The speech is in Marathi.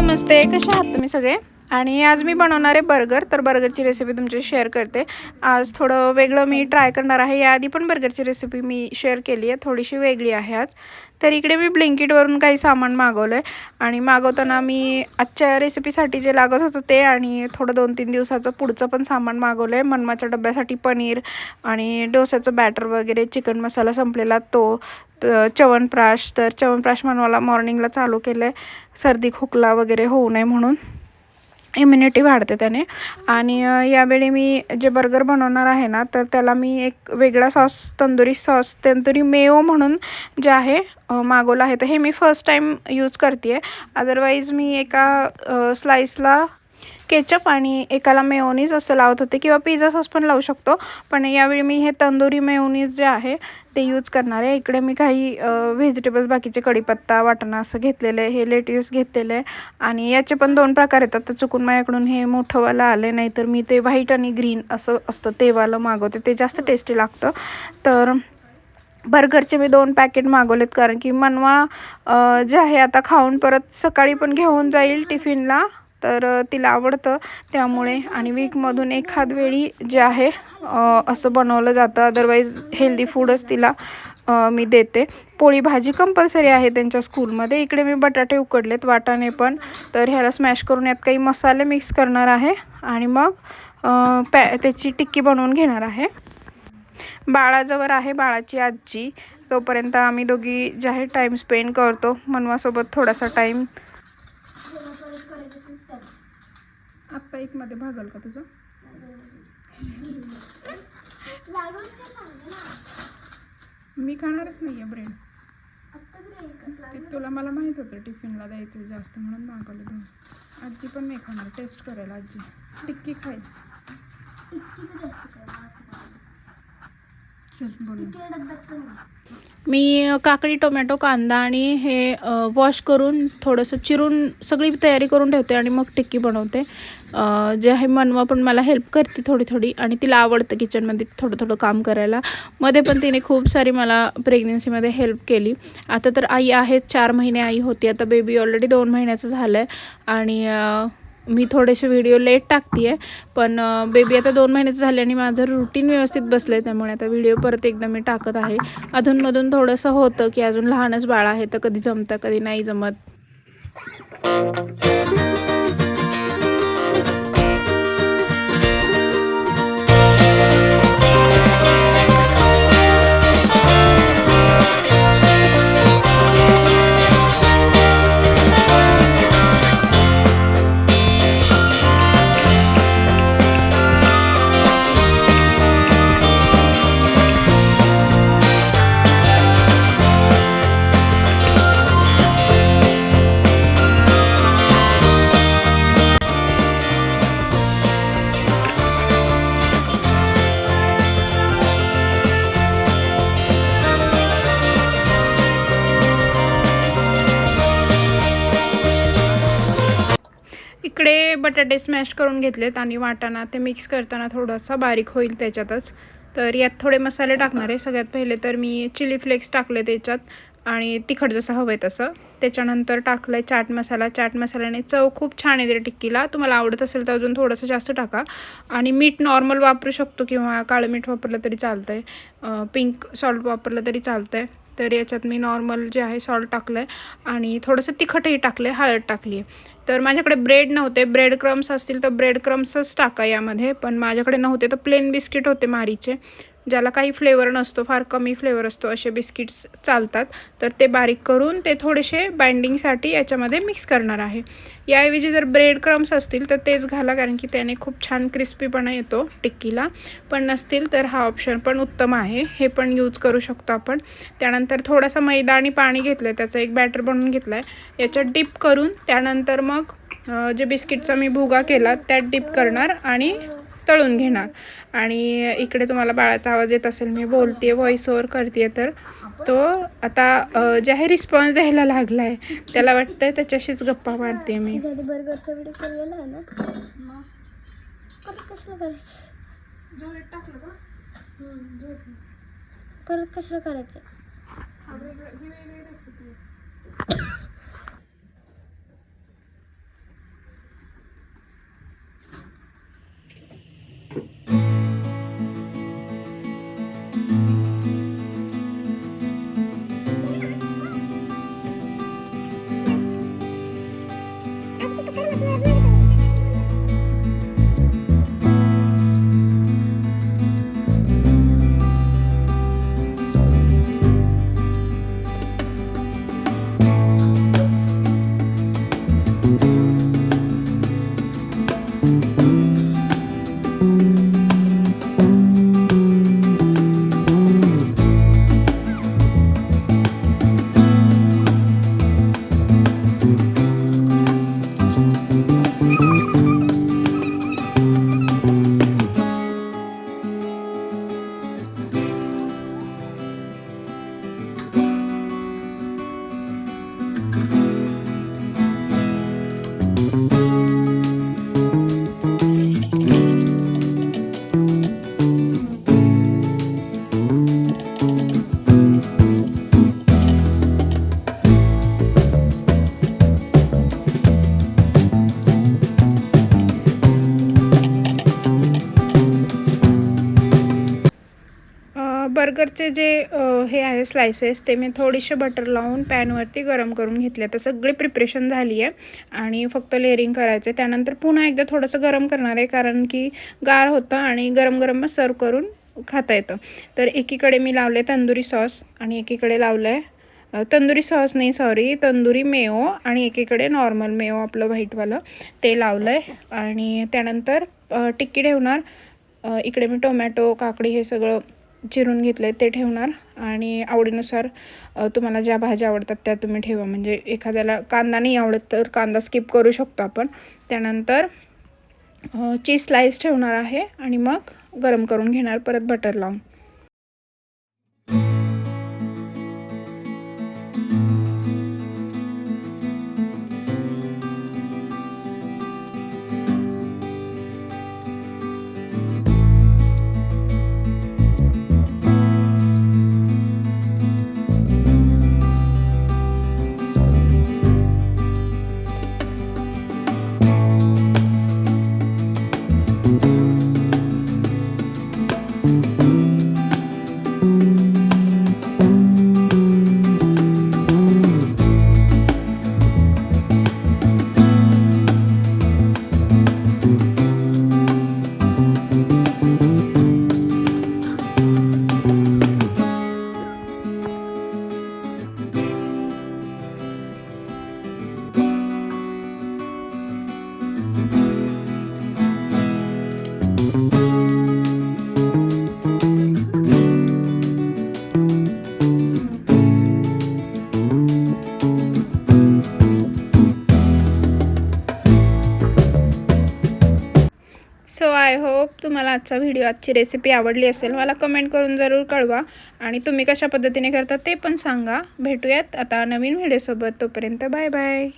नमस्ते कसे आहात तुम्ही सगळे? आणि आज मी बनवणार आहे बर्गर तर बर्गरची रेसिपी तुमची शेअर करते. आज थोडं वेगळं मी ट्राय करणार आहे. याआधी पण बर्गरची रेसिपी मी शेअर केली आहे. थोडीशी वेगळी आहे आज. तर इकडे मी ब्लिंकिटवरून काही सामान मागवलं आहे आणि मागवताना मी आजच्या रेसिपीसाठी जे लागत होतं ते आणि थोडं दोन तीन दिवसाचं पुढचं पण सामान मागवलं आहे मनमाच्या डब्यासाठी पनीर आणि डोस्याचं बॅटर वगैरे चिकन मसाला संपलेला तो त- च्यवनप्राश. तर च्यवनप्राश मनवाला मॉर्निंगला चालू केलं आहे सर्दी खोकला वगैरे होऊ नये म्हणून. इम्युनिटी वाढते त्याने. आणि यावेळी मी जे बर्गर बनवणार आहे ना तर त्याला मी एक वेगळा sauce tandoori sauce tandoori mayo म्हणून जे आहे मागवलं आहे. तर हे मी फर्स्ट टाईम यूज करते आहे अदरवाईज मी एका स्लाईसला केचप आणि एकाला मेयोनीज असं लावत होते किंवा पिझ्झा सॉस पण लावू शकतो. पण यावेळी मी हे तंदुरी मेयोनीज जे आहे ते यूज करणार आहे. इकडे मी काही व्हेजिटेबल्स बाकीचे कढीपत्ता वाटाणा असं घेतलेलं आहे. हे लेट्यूस घेतलेलं आहे. आणि याचे पण दोन प्रकार येतात. तर चुकून माझ्याकडून हे मोठंवालं आले नाही तर मी ते व्हाईट आणि ग्रीन असं असतं. ते वालं मागवते. ते जास्त टेस्टी लागतं. तर बर्गरचे मी दोन पॅकेट मागवलेत. कारण की मनवा जे आहे आता खाऊन परत सकाळी पण घेऊन जाईल टिफिनला. तर तिला आवडतं. त्यामुळे आणि वीकमधून एखाद वेळी जे आहे असं बनवलं जातं. अदरवाईज हेल्दी फूडच तिला मी देते. पोळी भाजी कंपल्सरी आहे त्यांच्या स्कूलमध्ये इकडे मी बटाटे उकडलेत वाटाणे पण. तर ह्याला स्मॅश करून यात काही मसाले मिक्स करणार आहे. आणि मग पॅ त्याची टिक्की बनवून घेणार आहे. बाळाजवळ आहे बाळाची आजी. तोपर्यंत आम्ही दोघी जे आहे टाईम स्पेंड करतो. मनवासोबत थोडासा टाईम आत्ता एक मध्ये भागल का तुझं? मी खाणारच नाही आहे ब्रेड ते तुला मला माहीत होतं टिफिनला द्यायचं जास्त म्हणून मागवलं दोन आजी पण नाही खाणार टेस्ट करेल आजी. टिक्की खाईल चल बोलू. मी काकडी टोमॅटो कांदा आणि हे वॉश करून थोडंसं चिरून सगळी तयारी करून ठेवते आणि मग टिक्की बनवते. जे आहे मनवा पण मला हेल्प करते थोडी थोडी आणि तिला आवडतं किचनमध्ये थोडं थोडं काम करायला. मध्ये पण तिने खूप सारी मला प्रेग्नेन्सीमध्ये हेल्प केली. आता तर आई आहे चार महिने आई होती. आता बेबी ऑलरेडी दोन महिन्याचं झालं आहे आणि मी थोडेसे व्हिडिओ लेट टाकते आहे पण बेबी आता दोन महिन्याचं झाले आणि माझं रुटीन व्यवस्थित बसलं आहे त्यामुळे आता व्हिडिओ परत एकदा मी टाकत आहे. अधूनमधून थोडंसं होतं की अजून लहानच बाळ आहे तर कधी जमतं कधी नाही जमत. बटाटे स्मॅश करून घेतलेत आणि वाटाणा ते मिक्स करताना थोडासा बारीक होईल त्याच्यातच. तर यात थोडे मसाले टाकणार आहे. सगळ्यात पहिले तर मी चिली फ्लेक्स टाकले त्याच्यात आणि तिखट जसं हवं आहे तसं. त्याच्यानंतर टाकलं आहे चाट मसाला. चाट मसाल्याने चव खूप छान येते टिक्कीला. तुम्हाला आवडत असेल तर अजून थोडंसं जास्त टाका. आणि मीठ नॉर्मल वापरू शकतो किंवा काळं मीठ वापरलं तरी चालतं आहे पिंक सॉल्ट वापरलं तरी चालतं आहे तर याच्यात मी नॉर्मल जे आहे सॉल्ट टाकलं आहे आणि थोडंसं तिखटही टाकलं आहे हळद टाकली आहे तर माझ्याकडे ब्रेड नव्हते ब्रेड क्रम्स असतील तर ब्रेड क्रम्सच टाका यामध्ये पण माझ्याकडे नव्हते तर प्लेन बिस्किट होते मारीचे. ज्याला काही फ्लेवर नसतो फार कमी फ्लेवर असतो असे बिस्किट्स चालतात. तर ते बारीक करून ते थोडेसे बाइंडिंगसाठी याच्यामध्ये मिक्स करणार आहे. याऐवजी जर ब्रेड क्रम्स असतील तर तेच घाला कारण की त्याने खूप छान क्रिस्पीपणा येतो टिक्कीला. पण नसतील तर हा ऑप्शन पण उत्तम आहे. हे पण यूज करू शकतो आपण. त्यानंतर थोडासा मैदा आणि पाणी घेतलं आहे त्याचा एक बॅटर बनवून घेतला आहे याच्यात डिप करून त्यानंतर मग जे बिस्किटचा मी भुगा केला त्यात डिप करणार आणि तळून घेणार. आणि इकडे तुम्हाला बाळाचा आवाज येत असेल मी बोलते व्हॉइस ओव्हर करते तर तो आता जे आहे रिस्पॉन्स द्यायला लागला आहे त्याला वाटतंय त्याच्याशीच गप्पा मारते मी. कधी बर्गरचा व्हिडिओ केलेला आहे ना? परत कशाला करायचं? बर्गरचे जे हे आहे स्लायसेस ते मी थोडेसे बटर लावून पॅनवरती गरम करून घेतले. तर सगळी प्रिपरेशन झाली आहे आणि फक्त लेअरिंग करायचं आहे त्यानंतर पुन्हा एकदा थोडंसं गरम करणार आहे कारण की गार होतं आणि गरम गरम सर्व करून खाता येतं. तर एकीकडे मी लावले तंदुरी सॉस आणि एकीकडे लावलं आहे तंदुरी सॉस नाही सॉरी तंदुरी मेओ आणि एकीकडे नॉर्मल मेओ आपलं व्हाईटवालं ते लावलं आहे आणि त्यानंतर टिक्की ठेवणार. इकडे मी टोमॅटो काकडी हे सगळं चिरून घेतलं आहे ते ठेवणार आणि आवडीनुसार तुम्हाला ज्या भाज्या आवडतात त्या तुम्ही ठेवा. म्हणजे एखाद्याला कांदा नाही आवडत तर कांदा स्किप करू शकतो आपण. त्यानंतर चीज स्लाईस ठेवणार आहे आणि मग गरम करून घेणार परत बटर लावून. सो आय होप तुम्हाला आजचा व्हिडिओ आजची रेसिपी आवडली असेल मला कमेंट करून जरूर कळवा. आणि तुम्ही कशा पद्धतीने करता ते पण सांगा. भेटूयात आता नवीन व्हिडिओसोबत तोपर्यंत बाय बाय